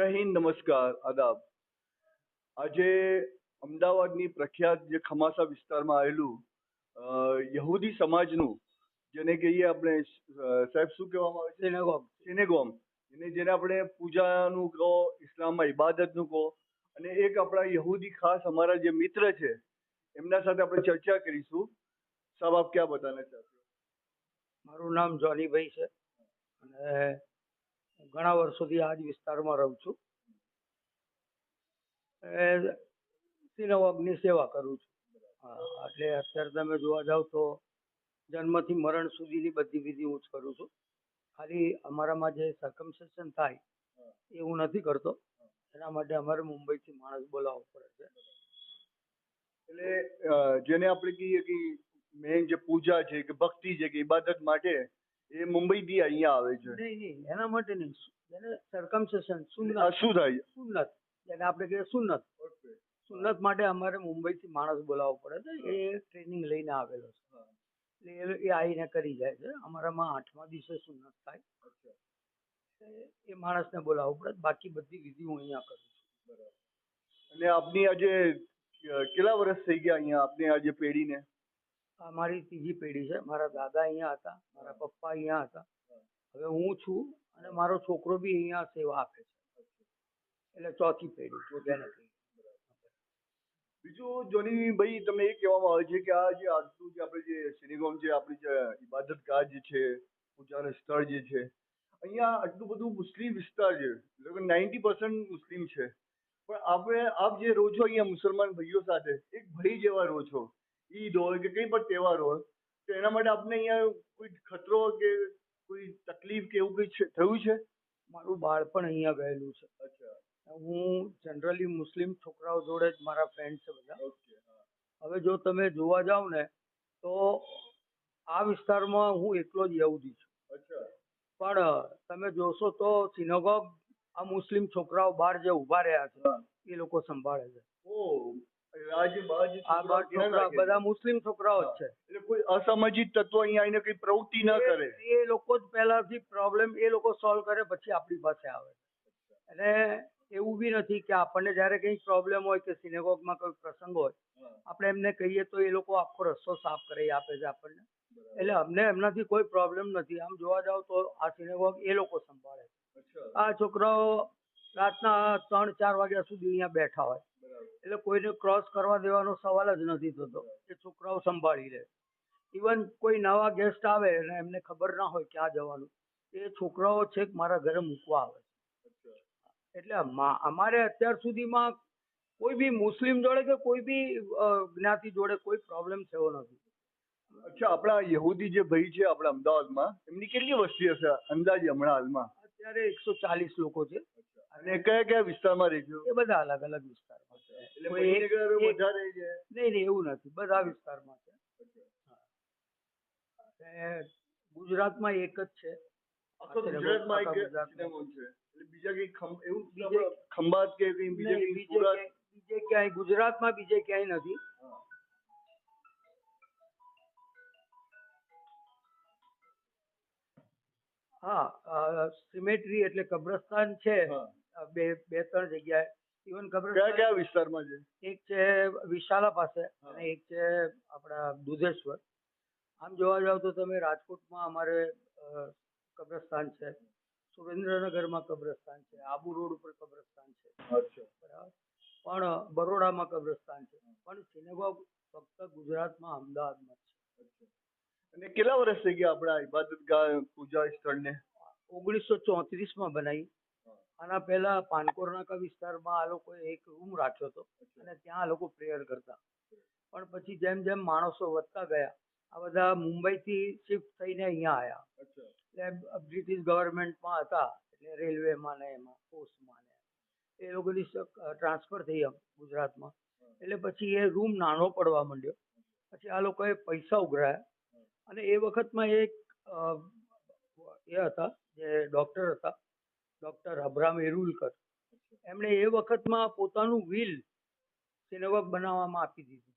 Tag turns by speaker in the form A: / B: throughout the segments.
A: જય હિન્દ નમસ્કાર આદાબ. આજે અમદાવાદની પ્રખ્યાત જે ખમાસા વિસ્તારમાં આવેલું યહૂદી સમાજનું જેને કહીએ આપણે સાહેબ શું કહેવામાં આવે છે?
B: સિનેગોમ.
A: સિનેગોમ. એને જેને આપણે પૂજાનું કહો ઇસ્લામમાં ઇબાદતનું કહો અને એક આપણા યહૂદી ખાસ અમારા જે મિત્ર છે એમના સાથે આપણે ચર્ચા કરીશું. સાહેબ આપ ક્યાં બતાના ચાહતે
B: મારું નામ જોનીભાઈ છે. અને ઘણા વર્ષોથી આ જ વિસ્તારમાં રહું છું. એ સેવા કરું છું. એટલે અત્યારે તમે જોવા જાવ તો જન્મથી મરણ સુધીની બધી વિધિ હું જ કરું છું. ખાલી અમારામાં જે સર્કમસેશન થાય, એ હું નથી કરતો. એના માટે અમારે મુંબઈથી માણસ બોલાવવો પડે છે.
A: એટલે જેને આપણે કહીએ કે મેન જે પૂજા છે કે ભક્તિ છે કે ઇબાદત માટે એ મુંબઈ થી અહીંયા આવે છે.
B: નહીં નહીં એના માટે નહીં. એને સરકમસેશન સુન્નત
A: શું થાય
B: સુન્નત જેને આપણે કહીએ સુન્નત સુન્નત માટે અમારે મુંબઈથી માણસ બોલાવવો પડે છે. એ ટ્રેનિંગ લઈને આવેલો છે. એટલે એ- આવીને કરી જાય છે. અમારામાં આઠમા દિવસે સુન્નત થાય. એ- એ માણસને બોલાવવું પડે. બાકી બધી વિધિ હું અહીંયા કરું છું.
A: અને આપની આજે કેટલા વર્ષ થઈ ગયા અહીંયા? આપની આજે પેઢીને?
B: આ મારી ત્રીજી પેઢી છે. મારા દાદા અહીંયા હતા, મારા પપ્પા અહીંયા હતા. હવે હું છું અને મારો છોકરો બી અહીંયા સેવા આપે છે. એટલે ચોથી પેઢી જેને
A: બીજું જોનીભાઈ તમને એ કહેવામાં આવે છે કે આ જે આજનું જે આપણે જે સિનેગોમ જે આપણી જે ઇબાદત ગાહ જે છે, પૂજાનું સ્થળ જે છે, અહીંયા આટલું બધું મુસ્લિમ વિસ્તાર છે. નાઇન્ટી પર્સન્ટ મુસ્લિમ છે. પણ આપણે આપ જે રહો છો અહીંયા મુસલમાન ભાઈઓ સાથે, એક ભાઈ જેવા રહો છો ઈદ હોય કે કંઈ પણ તહેવાર હોય તો એના માટે આપને અહીંયા કોઈ ખતરો કે કોઈ તકલીફ કે એવું કંઈ છે થયું છે?
B: મારું બાળપણ અહીંયા ગયેલું છે.
A: અચ્છા.
B: હું જનરલી મુસ્લિમ છોકરાઓ જોડે જ મારા ફ્રેન્ડ છે બધા.
A: ઓકે
B: હવે જો તમે જોવા જાવ ને તો આ વિસ્તારમાં હું એકલો જ યહૂદી છું.
A: અચ્છા.
B: પણ તમે જોશો તો સિનેગોગ આ મુસ્લિમ છોકરાઓ બહાર જે ઊભા રહ્યા છે એ લોકો સંભાળે છે.
A: ઓ આ
B: છોકરા. બધા મુસ્લિમ છોકરાઓ જ છે.
A: એટલે કોઈ અસામાજિક તત્વો અહીંયા આવીને કઈ પ્રવૃત્તિ ન કરે.
B: એ- લોકો જ પહેલાથી પ્રોબ્લેમ એ લોકો સોલ્વ કરે પછી આપણી પાસે આવે. અને એવું બી નથી કે આપણને જ્યારે કંઈ પ્રોબ્લેમ હોય કે સિનેગોગમાં કોઈ પ્રસંગ હોય આપણે એમને કહીએ તો એ લોકો આખો રસ્તો સાફ કરી આપે છે આપણને. એટલે અમને એમનાથી કોઈ પ્રોબ્લેમ નથી. આમ જોવા જાવ તો આ સિનેગોગ એ લોકો સંભાળે આ છોકરાઓ રાતના ત્રણ ચાર વાગ્યા સુધી અહીંયા બેઠા હોય. એટલે કોઈને ક્રોસ કરવા દેવાનો સવાલ જ નથી થતો. કે છોકરાઓ સંભાળી લે. ઇવન કોઈ નવા ગેસ્ટ આવે અને એમને ખબર ના હોય ક્યાં જવાનું એ છોકરાઓ છેક મારા ઘરે મૂકવા આવે એટલે અમારે અત્યાર સુધીમાં કોઈ બી મુસ્લિમ જોડે કે કોઈ બી જ્ઞાતિ જોડે કોઈ પ્રોબ્લેમ થયો નથી.
A: અચ્છા આપણા યહૂદી જે ભાઈ છે આપણા અમદાવાદમાં એમની કેટલી વસ્તી હશે અંદાજે હમણાં હાલમાં?
B: અત્યારે એકસો ચાલીસ લોકો છે.
A: અને કયા કયા વિસ્તારમાં રહે છે?
B: એ બધા અલગ અલગ વિસ્તારમાં. છે
A: એટલે
B: કોઈ એક-
A: મણિનગર
B: એક-
A: વધારે છે
B: નહીં નહીં એવું નથી. બધા વિસ્તારમાં છે. અને ગુજરાતમાં એક જ છે.
A: આખો
B: સિનેમા-
A: ગુજરાતમાં
B: આખા
A: એક
B: ગુજરાતમાં.
A: સિનેમા છે. એટલે બીજા કઈ ખમ એવું
B: બીજે-
A: ખંભાત કે કઈ બીજે
B: નહીં,
A: કઈ
B: બીજે
A: સુરત
B: ક્યાંય- બીજે ક્યાંય ગુજરાતમાં બીજે ક્યાંય નથી.
A: હા.
B: હા સિમેટ્રી એટલે કબ્રસ્તાન છે.
A: હા.
B: અ, બે બે ત્રણ જગ્યાએ. ઇવન
A: કયા
B: કબ્રસ્તાન
A: કયા વિસ્તારમાં છે?
B: એક છે વિશાલા પાસે અને એક છે આપણા દુધેશ્વર. આમ જોવા જાવ તો તમે રાજકોટમાં અમારે કબ્રસ્તાન છે. સુરેન્દ્રનગરમાં કબ્રસ્તાન છે. આબુ રોડ ઉપર કબ્રસ્તાન છે. બરાબર. પણ બરોડામાં કબ્રસ્તાન છે. પણ સિનેગોગ ફક્ત ગુજરાતમાં અમદાવાદમાં છે.
A: અને કેટલા વર્ષ થઈ ગયા આપણા ઇબાદત ગાહ પૂજા સ્થળને?
B: ઓગણીસો ચોત્રીસમાં બનાવી. આના પહેલા પાનકોર નાકા વિસ્તારમાં આ લોકોએ એક રૂમ રાખ્યો હતો અને ત્યાં આ લોકો પ્રેયર કરતા. પણ પછી જેમ જેમ માણસો વધતા ગયા આ બધા મુંબઈથી શિફ્ટ થઈને અહીંયા આવ્યા એટલે બ્રિટિશ ગવર્મેન્ટમાં હતા એટલે રેલવેમાં ને એમાં પોસ્ટમાં ને એ લોકોની ટ્રાન્સફર થઈ એમ ગુજરાતમાં. એટલે પછી એ રૂમ નાનો પડવા માંડ્યો. પછી આ લોકોએ પૈસા ઉઘરાયા. અને એ વખતમાં એક એ હતા જે ડૉક્ટર હતા ડૉક્ટર અબ્રામ એરુલકર એમણે એ વખતમાં પોતાનું વિલ સિનેવક બનાવવામાં આપી દીધું.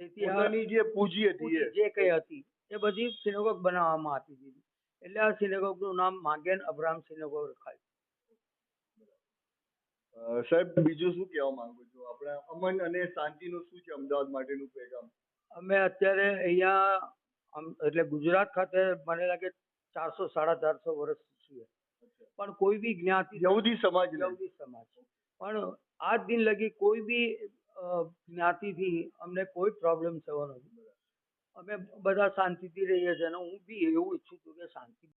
B: તેથી
A: જે પૂજી હતી
B: જે કઈ હતી એ બધી સિનેવક બનાવવામાં આપી દીધી. એટલે આ સિનેગોગનું નામ માગેન અબ્રામ સિનેગોગ રખાયું.
A: સાહેબ બીજું શું કહેવા માંગુ છો? આપણે અમન અને શાંતિનું શું છે અમદાવાદ માટેનું પેગામ?
B: અમે અત્યારે અહીંયા એટલે ગુજરાત ખાતે મને લાગે ચારસો સાડા ચારસો વર્ષ છીએ. પણ કોઈ બી જ્ઞાતિ
A: યહૂદી સમાજ
B: યહૂદી સમાજ પણ આજ દિન લગી કોઈ બી જ્ઞાતિથી અમને કોઈ પ્રોબ્લેમ થયો નથી. અમે બધા શાંતિથી રહીએ છીએ અને હું બી એવું ઈચ્છું છું કે શાંતિ